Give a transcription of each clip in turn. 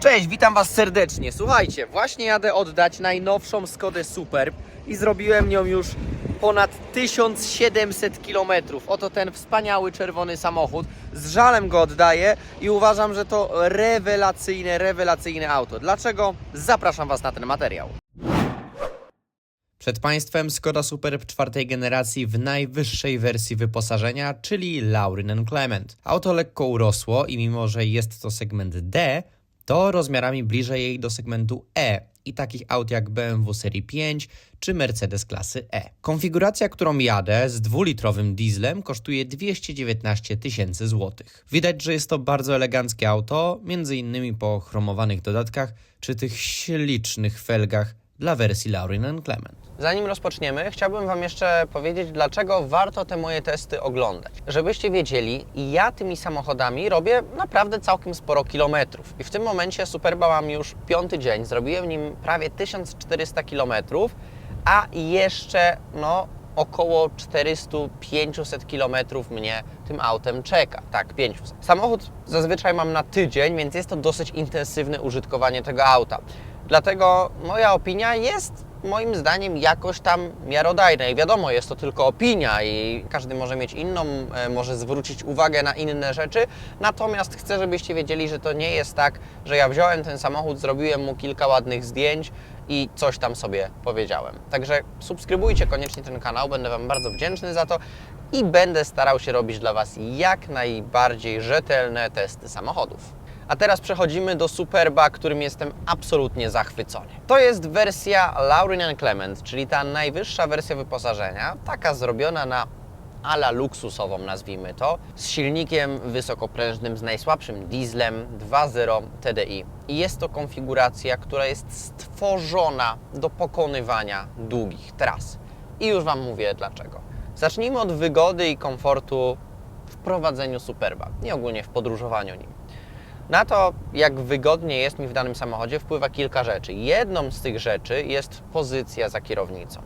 Cześć, witam Was serdecznie. Słuchajcie, właśnie jadę oddać najnowszą Skodę Superb i zrobiłem nią już ponad 1700 km. Oto ten wspaniały czerwony samochód. Z żalem go oddaję i uważam, że to rewelacyjne, rewelacyjne auto. Dlaczego? Zapraszam Was na ten materiał. Przed Państwem Skoda Superb czwartej generacji w najwyższej wersji wyposażenia, czyli Lauryn Clement. Auto lekko urosło i mimo, że jest to segment D, to rozmiarami bliżej jej do segmentu E i takich aut jak BMW serii 5 czy Mercedes klasy E. Konfiguracja, którą jadę z dwulitrowym dieslem kosztuje 219 tysięcy złotych. Widać, że jest to bardzo eleganckie auto, między innymi po chromowanych dodatkach czy tych ślicznych felgach dla wersji Lauryn Clement. Zanim rozpoczniemy, chciałbym Wam jeszcze powiedzieć, dlaczego warto te moje testy oglądać. Żebyście wiedzieli, ja tymi samochodami robię naprawdę całkiem sporo kilometrów. I w tym momencie Superba mam już piąty dzień, zrobiłem nim prawie 1400 kilometrów, a jeszcze no około 400-500 kilometrów mnie tym autem czeka. Tak, 500. Samochód zazwyczaj mam na tydzień, więc jest to dosyć intensywne użytkowanie tego auta. Dlatego moja opinia jest moim zdaniem jakoś tam miarodajna. I wiadomo, jest to tylko opinia i każdy może mieć inną, e, może zwrócić uwagę na inne rzeczy. Natomiast chcę, żebyście wiedzieli, że to nie jest tak, że ja wziąłem ten samochód, zrobiłem mu kilka ładnych zdjęć i coś tam sobie powiedziałem. Także subskrybujcie koniecznie ten kanał, będę Wam bardzo wdzięczny za to i będę starał się robić dla Was jak najbardziej rzetelne testy samochodów. A teraz przechodzimy do Superba, którym jestem absolutnie zachwycony. To jest wersja Lauryn Clement, czyli ta najwyższa wersja wyposażenia, taka zrobiona na ala luksusową, nazwijmy to, z silnikiem wysokoprężnym, z najsłabszym dieslem 2.0 TDI. I jest to konfiguracja, która jest stworzona do pokonywania długich tras. I już Wam mówię dlaczego. Zacznijmy od wygody i komfortu w prowadzeniu Superba i ogólnie w podróżowaniu nim. Na to, jak wygodnie jest mi w danym samochodzie, wpływa kilka rzeczy. Jedną z tych rzeczy jest pozycja za kierownicą.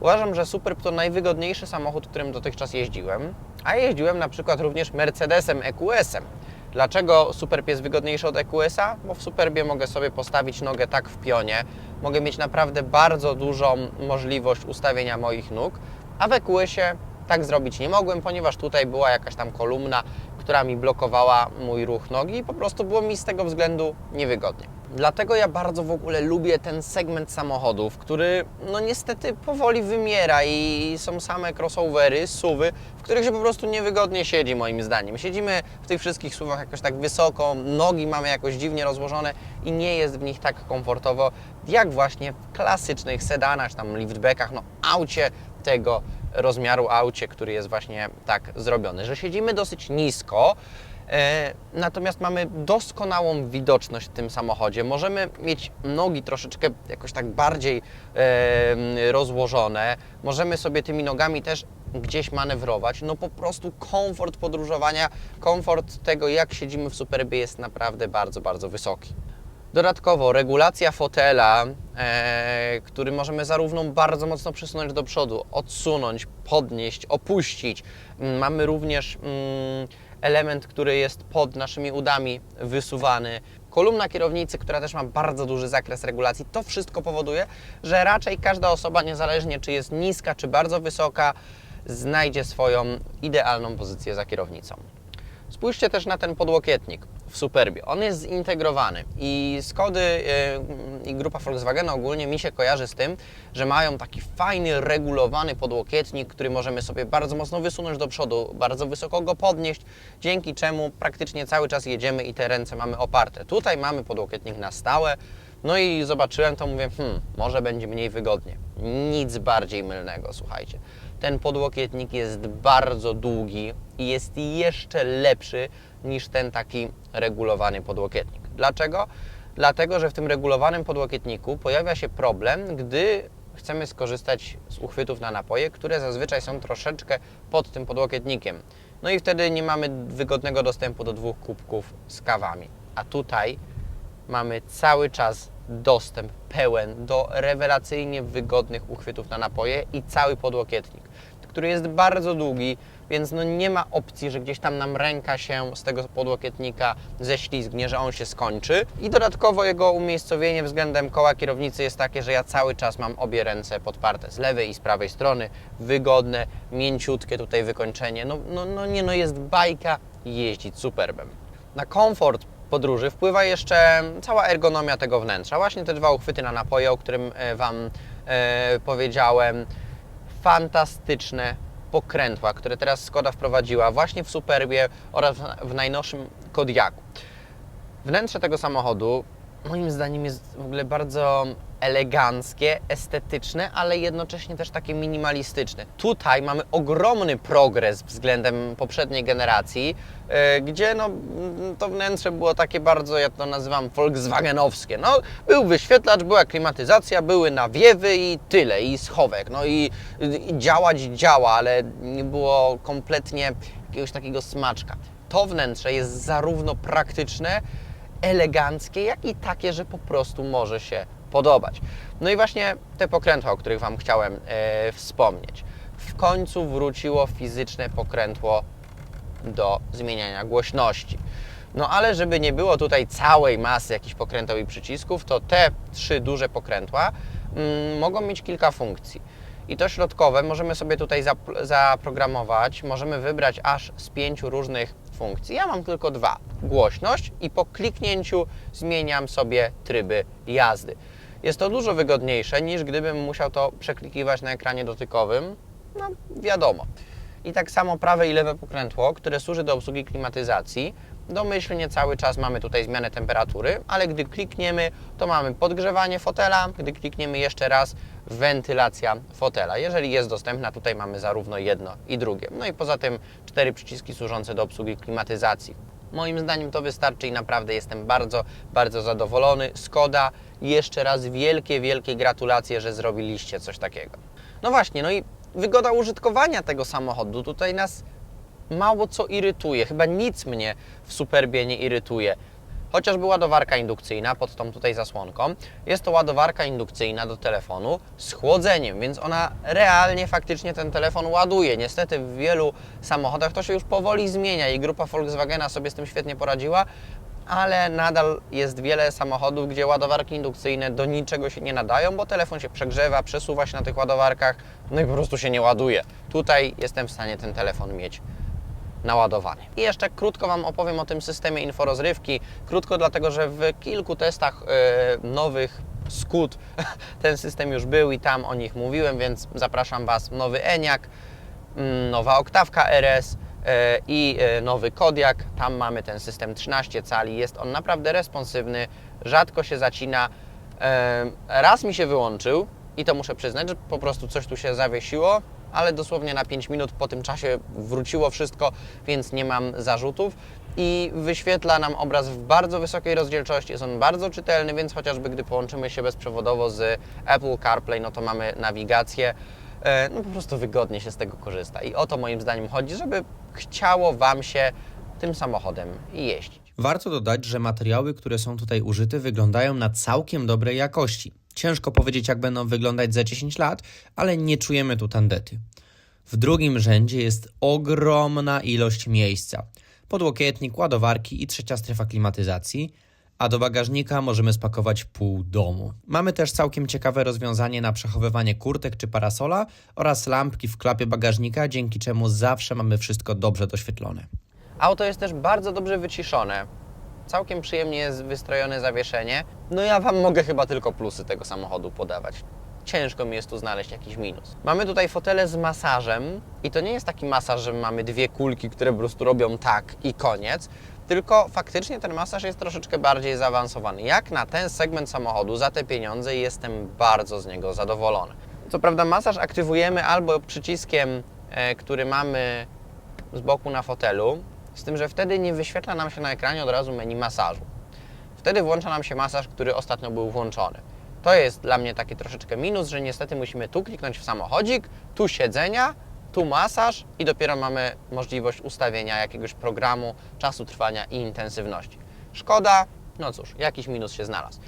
Uważam, że Superb to najwygodniejszy samochód, którym dotychczas jeździłem, a jeździłem na przykład również Mercedesem EQS-em. Dlaczego Superb jest wygodniejszy od EQS-a? Bo w Superbie mogę sobie postawić nogę tak w pionie, mogę mieć naprawdę bardzo dużą możliwość ustawienia moich nóg, a w EQS-ie tak zrobić nie mogłem, ponieważ tutaj była jakaś tam kolumna, która mi blokowała mój ruch nogi i po prostu było mi z tego względu niewygodnie. Dlatego ja bardzo w ogóle lubię ten segment samochodów, który no niestety powoli wymiera i są same crossovery, suwy, w których się po prostu niewygodnie siedzi moim zdaniem. Siedzimy w tych wszystkich suwach jakoś tak wysoko, nogi mamy jakoś dziwnie rozłożone i nie jest w nich tak komfortowo, jak właśnie w klasycznych sedanach, tam liftbackach, no aucie tego rozmiaru aucie, który jest właśnie tak zrobiony, że siedzimy dosyć nisko, e, natomiast mamy doskonałą widoczność w tym samochodzie. Możemy mieć nogi troszeczkę jakoś tak bardziej rozłożone, możemy sobie tymi nogami też gdzieś manewrować. No po prostu komfort podróżowania, komfort tego, jak siedzimy w Superbie jest naprawdę bardzo, bardzo wysoki. Dodatkowo regulacja fotela, e, który możemy zarówno bardzo mocno przesunąć do przodu, odsunąć, podnieść, opuścić. Mm, Mamy również mm, element, który jest pod naszymi udami wysuwany. Kolumna kierownicy, która też ma bardzo duży zakres regulacji. To wszystko powoduje, że raczej każda osoba, niezależnie czy jest niska, czy bardzo wysoka, znajdzie swoją idealną pozycję za kierownicą. Spójrzcie też na ten podłokietnik w Superbie. On jest zintegrowany i Skody yy, i grupa Volkswagena ogólnie mi się kojarzy z tym, że mają taki fajny, regulowany podłokietnik, który możemy sobie bardzo mocno wysunąć do przodu, bardzo wysoko go podnieść, dzięki czemu praktycznie cały czas jedziemy i te ręce mamy oparte. Tutaj mamy podłokietnik na stałe, no i zobaczyłem to, mówię, hmm, może będzie mniej wygodnie. Nic bardziej mylnego, słuchajcie. Ten podłokietnik jest bardzo długi i jest jeszcze lepszy niż ten taki regulowany podłokietnik. Dlaczego? Dlatego, że w tym regulowanym podłokietniku pojawia się problem, gdy chcemy skorzystać z uchwytów na napoje, które zazwyczaj są troszeczkę pod tym podłokietnikiem. No i wtedy nie mamy wygodnego dostępu do dwóch kubków z kawami. A tutaj mamy cały czas dostęp pełen do rewelacyjnie wygodnych uchwytów na napoje i cały podłokietnik, który jest bardzo długi, więc no nie ma opcji, że gdzieś tam nam ręka się z tego podłokietnika ześlizgnie, że on się skończy. I dodatkowo jego umiejscowienie względem koła kierownicy jest takie, że ja cały czas mam obie ręce podparte z lewej i z prawej strony, wygodne, mięciutkie tutaj wykończenie. No, no, no nie, no jest bajka jeździć superbem. Na komfort podróży wpływa jeszcze cała ergonomia tego wnętrza. Właśnie te dwa uchwyty na napoje, o którym e, Wam e, powiedziałem. Fantastyczne pokrętła, które teraz Skoda wprowadziła właśnie w Superbie oraz w- najnowszym Kodiaku. Wnętrze tego samochodu moim zdaniem jest w ogóle bardzo eleganckie, estetyczne, ale jednocześnie też takie minimalistyczne. Tutaj mamy ogromny progres względem poprzedniej generacji, e, gdzie no, to wnętrze było takie bardzo, ja to nazywam volkswagenowskie. No, był wyświetlacz, była klimatyzacja, były nawiewy i tyle, i schowek. No i, i działać działa, ale nie było kompletnie jakiegoś takiego smaczka. To wnętrze jest zarówno praktyczne, eleganckie, jak i takie, że po prostu może się podobać. No i właśnie te pokrętła, o których Wam chciałem e, wspomnieć. W końcu wróciło fizyczne pokrętło do zmieniania głośności. No ale żeby nie było tutaj całej masy jakichś pokręteł i przycisków, to te trzy duże pokrętła mm, mogą mieć kilka funkcji. I to środkowe możemy sobie tutaj zap- zaprogramować, możemy wybrać aż z pięciu różnych funkcji. Ja mam tylko dwa. Głośność i po kliknięciu zmieniam sobie tryby jazdy. Jest to dużo wygodniejsze niż gdybym musiał to przeklikiwać na ekranie dotykowym. No wiadomo. I tak samo prawe i lewe pokrętło, które służy do obsługi klimatyzacji. Domyślnie cały czas mamy tutaj zmianę temperatury, ale gdy klikniemy, to mamy podgrzewanie fotela, gdy klikniemy jeszcze raz, wentylacja fotela. Jeżeli jest dostępna, tutaj mamy zarówno jedno i drugie. No i poza tym cztery przyciski służące do obsługi klimatyzacji. Moim zdaniem to wystarczy i naprawdę jestem bardzo, bardzo zadowolony. Skoda, jeszcze raz wielkie, wielkie gratulacje, że zrobiliście coś takiego. No właśnie, no i wygoda użytkowania tego samochodu tutaj nas mało co irytuje. Chyba nic mnie w Superbie nie irytuje. Chociażby ładowarka indukcyjna pod tą tutaj zasłonką. Jest to ładowarka indukcyjna do telefonu z chłodzeniem, więc ona realnie, faktycznie ten telefon ładuje. Niestety w wielu samochodach to się już powoli zmienia i grupa Volkswagena sobie z tym świetnie poradziła, ale nadal jest wiele samochodów, gdzie ładowarki indukcyjne do niczego się nie nadają, bo telefon się przegrzewa, przesuwa się na tych ładowarkach, no i po prostu się nie ładuje. Tutaj jestem w stanie ten telefon mieć naładowany. I jeszcze krótko Wam opowiem o tym systemie inforozrywki. Krótko dlatego, że w kilku testach e, nowych Scoot ten system już był i tam o nich mówiłem, więc zapraszam Was. Nowy Eniak, mm, nowa Oktawka RS e, i e, nowy Kodiak. Tam mamy ten system 13 cali. Jest on naprawdę responsywny, rzadko się zacina. Raz mi się wyłączył i to muszę przyznać, że po prostu coś tu się zawiesiło, ale dosłownie na 5 minut po tym czasie wróciło wszystko, więc nie mam zarzutów. I wyświetla nam obraz w bardzo wysokiej rozdzielczości, jest on bardzo czytelny, więc chociażby gdy połączymy się bezprzewodowo z Apple CarPlay, no to mamy nawigację. E, No po prostu wygodnie się z tego korzysta. I o to moim zdaniem chodzi, żeby chciało Wam się tym samochodem jeździć. Warto dodać, że materiały, które są tutaj użyte, wyglądają na całkiem dobrej jakości. Ciężko powiedzieć, jak będą wyglądać za 10 lat, ale nie czujemy tu tandety. W drugim rzędzie jest ogromna ilość miejsca. Podłokietnik, ładowarki i trzecia strefa klimatyzacji, a do bagażnika możemy spakować pół domu. Mamy też całkiem ciekawe rozwiązanie na przechowywanie kurtek czy parasola oraz lampki w klapie bagażnika, dzięki czemu zawsze mamy wszystko dobrze doświetlone. Auto jest też bardzo dobrze wyciszone. Całkiem przyjemnie jest wystrojone zawieszenie. No ja Wam mogę chyba tylko plusy tego samochodu podawać. Ciężko mi jest tu znaleźć jakiś minus. Mamy tutaj fotele z masażem i to nie jest taki masaż, że mamy dwie kulki, które po prostu robią tak i koniec, tylko faktycznie ten masaż jest troszeczkę bardziej zaawansowany. Jak na ten segment samochodu za te pieniądze jestem bardzo z niego zadowolony. Co prawda masaż aktywujemy albo przyciskiem, e, który mamy z boku na fotelu, z tym, że wtedy nie wyświetla nam się na ekranie od razu menu masażu. Wtedy włącza nam się masaż, który ostatnio był włączony. To jest dla mnie taki troszeczkę minus, że niestety musimy tu kliknąć w samochodzik, tu siedzenia, tu masaż i dopiero mamy możliwość ustawienia jakiegoś programu, czasu trwania i intensywności. Szkoda, no cóż, jakiś minus się znalazł.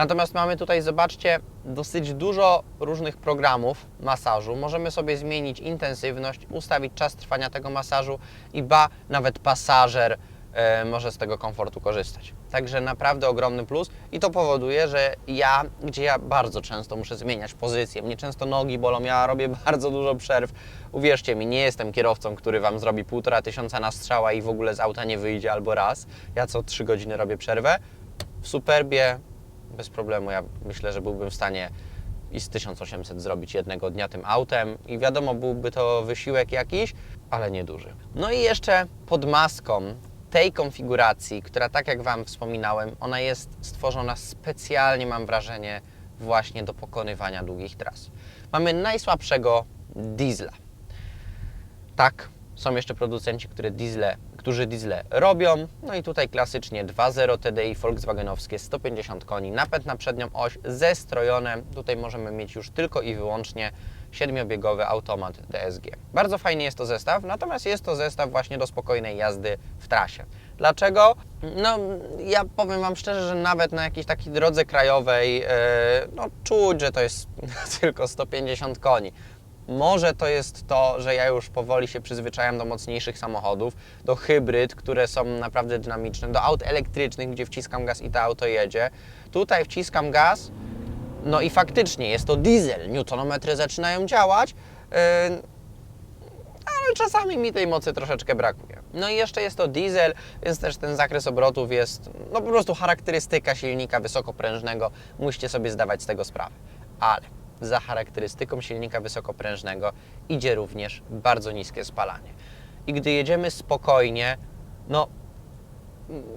Natomiast mamy tutaj, zobaczcie, dosyć dużo różnych programów masażu. Możemy sobie zmienić intensywność, ustawić czas trwania tego masażu i ba, nawet pasażer e, może z tego komfortu korzystać. Także naprawdę ogromny plus i to powoduje, że ja, gdzie ja bardzo często muszę zmieniać pozycję, mnie często nogi bolą, ja robię bardzo dużo przerw. Uwierzcie mi, nie jestem kierowcą, który Wam zrobi półtora tysiąca na strzała i w ogóle z auta nie wyjdzie albo raz. Ja co trzy godziny robię przerwę. W Superbie bez problemu, ja myślę, że byłbym w stanie i z 1800 zrobić jednego dnia tym autem i wiadomo, byłby to wysiłek jakiś, ale nieduży. No i jeszcze pod maską tej konfiguracji, która tak jak Wam wspominałem, ona jest stworzona specjalnie, mam wrażenie, właśnie do pokonywania długich tras. Mamy najsłabszego diesla. Tak, są jeszcze producenci, które diesle, którzy diesle robią. No i tutaj klasycznie 2.0 TDI Volkswagenowskie 150 koni, napęd na przednią oś, zestrojone. Tutaj możemy mieć już tylko i wyłącznie siedmiobiegowy automat DSG. Bardzo fajnie jest to zestaw, natomiast jest to zestaw właśnie do spokojnej jazdy w trasie. Dlaczego? No, ja powiem Wam szczerze, że nawet na jakiejś takiej drodze krajowej, e, no czuć, że to jest tylko 150 koni. Może to jest to, że ja już powoli się przyzwyczajam do mocniejszych samochodów, do hybryd, które są naprawdę dynamiczne, do aut elektrycznych, gdzie wciskam gaz i to auto jedzie. Tutaj wciskam gaz, no i faktycznie jest to diesel, newtonometry zaczynają działać, yy, ale czasami mi tej mocy troszeczkę brakuje. No i jeszcze jest to diesel, więc też ten zakres obrotów jest, no po prostu charakterystyka silnika wysokoprężnego, musicie sobie zdawać z tego sprawę. Ale za charakterystyką silnika wysokoprężnego idzie również bardzo niskie spalanie. I gdy jedziemy spokojnie, no,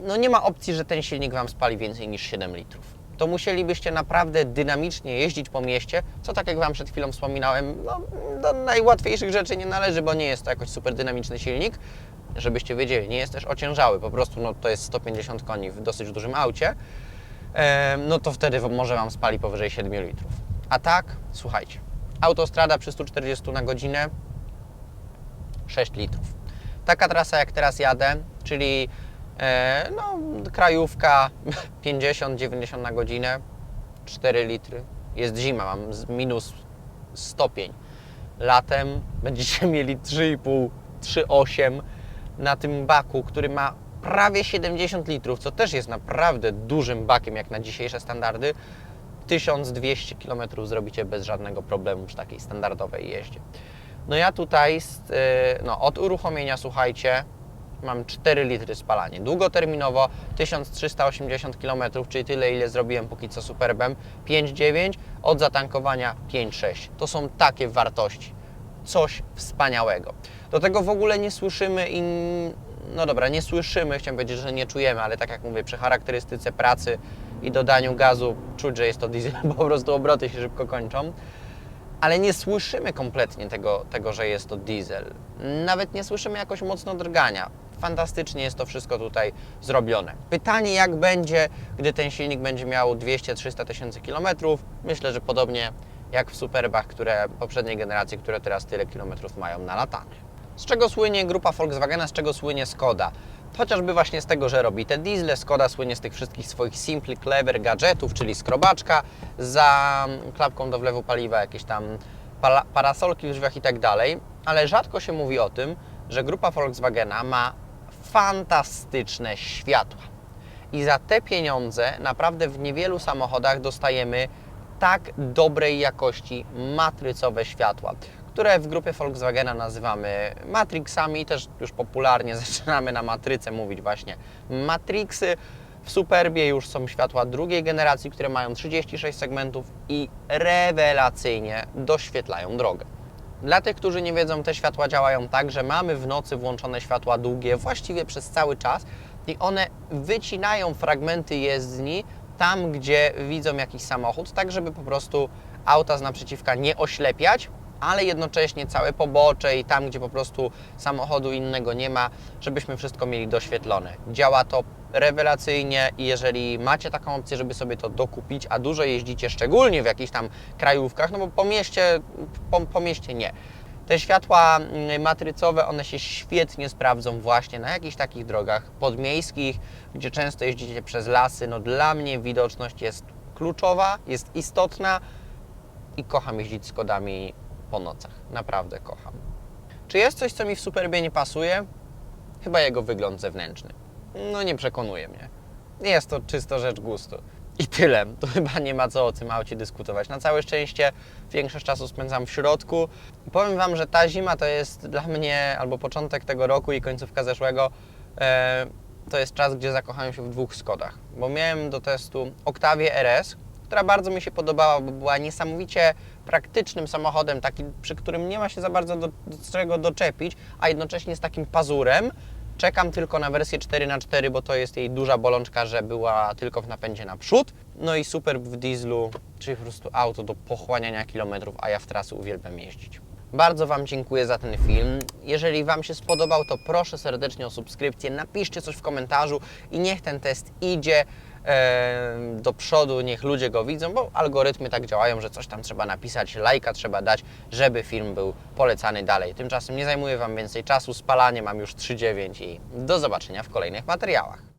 no nie ma opcji, że ten silnik Wam spali więcej niż 7 litrów. To musielibyście naprawdę dynamicznie jeździć po mieście, co tak jak Wam przed chwilą wspominałem, no, do najłatwiejszych rzeczy nie należy, bo nie jest to jakoś super dynamiczny silnik. Żebyście wiedzieli, nie jest też ociężały, po prostu no, to jest 150 koni w dosyć dużym aucie, e, no to wtedy może Wam spali powyżej 7 litrów. A tak, słuchajcie, autostrada przy 140 na godzinę 6 litrów. Taka trasa jak teraz jadę, czyli e, no, krajówka 50-90 na godzinę 4 litry. Jest zima, mam minus stopień. Latem będziecie mieli 3,5, 3,8 na tym baku, który ma prawie 70 litrów, co też jest naprawdę dużym bakiem jak na dzisiejsze standardy. 1200 km zrobicie bez żadnego problemu przy takiej standardowej jeździe. No ja tutaj y, no, od uruchomienia, słuchajcie, mam 4 litry spalanie. Długoterminowo 1380 km, czyli tyle ile zrobiłem póki co Superbem, 5,9, od zatankowania 5,6. To są takie wartości. Coś wspaniałego. Do tego w ogóle nie słyszymy i no dobra, nie słyszymy, chciałem powiedzieć, że nie czujemy, ale tak jak mówię, przy charakterystyce pracy i dodaniu gazu czuć, że jest to diesel, bo po prostu obroty się szybko kończą. Ale nie słyszymy kompletnie tego, tego, że jest to diesel. Nawet nie słyszymy jakoś mocno drgania. Fantastycznie jest to wszystko tutaj zrobione. Pytanie, jak będzie, gdy ten silnik będzie miał 200-300 tysięcy kilometrów. Myślę, że podobnie jak w Superbach, które poprzedniej generacji, które teraz tyle kilometrów mają na latanie. Z czego słynie grupa Volkswagena, z czego słynie Skoda? Chociażby właśnie z tego, że robi te diesle, Skoda słynie z tych wszystkich swoich simple, clever gadżetów, czyli skrobaczka za klapką do wlewu paliwa, jakieś tam parasolki w drzwiach i tak dalej, ale rzadko się mówi o tym, że grupa Volkswagena ma fantastyczne światła. I za te pieniądze naprawdę w niewielu samochodach dostajemy tak dobrej jakości matrycowe światła, które w grupie Volkswagena nazywamy Matrixami, też już popularnie zaczynamy na matrycę mówić właśnie Matrixy. W Superbie już są światła drugiej generacji, które mają 36 segmentów i rewelacyjnie doświetlają drogę. Dla tych, którzy nie wiedzą, te światła działają tak, że mamy w nocy włączone światła długie właściwie przez cały czas i one wycinają fragmenty jezdni tam, gdzie widzą jakiś samochód, tak żeby po prostu auta z naprzeciwka nie oślepiać, ale jednocześnie całe pobocze i tam, gdzie po prostu samochodu innego nie ma, żebyśmy wszystko mieli doświetlone. Działa to rewelacyjnie i jeżeli macie taką opcję, żeby sobie to dokupić, a dużo jeździcie, szczególnie w jakichś tam krajówkach, no bo po mieście, po, po mieście nie. Te światła mm, matrycowe, one się świetnie sprawdzą właśnie na jakichś takich drogach podmiejskich, gdzie często jeździcie przez lasy. No dla mnie widoczność jest kluczowa, jest istotna i kocham jeździć Skodami po nocach. Naprawdę kocham. Czy jest coś, co mi w Superbie nie pasuje? Chyba jego wygląd zewnętrzny. No nie przekonuje mnie. Jest to czysto rzecz gustu. I tyle. To chyba nie ma co o tym aucie dyskutować. Na całe szczęście większość czasu spędzam w środku. Powiem Wam, że ta zima to jest dla mnie, albo początek tego roku i końcówka zeszłego, e, to jest czas, gdzie zakochałem się w dwóch Skodach. Bo miałem do testu Octavię RS, która bardzo mi się podobała, bo była niesamowicie praktycznym samochodem, taki, przy którym nie ma się za bardzo do, do czego doczepić, a jednocześnie z takim pazurem. Czekam tylko na wersję 4x4, bo to jest jej duża bolączka, że była tylko w napędzie naprzód. No i super w dieslu, czyli po prostu auto do pochłaniania kilometrów, a ja w trasy uwielbiam jeździć. Bardzo Wam dziękuję za ten film. Jeżeli Wam się spodobał, to proszę serdecznie o subskrypcję. Napiszcie coś w komentarzu i niech ten test idzie do przodu, niech ludzie go widzą, bo algorytmy tak działają, że coś tam trzeba napisać, lajka trzeba dać, żeby film był polecany dalej. Tymczasem nie zajmuję Wam więcej czasu, spalanie mam już 3,9 i do zobaczenia w kolejnych materiałach.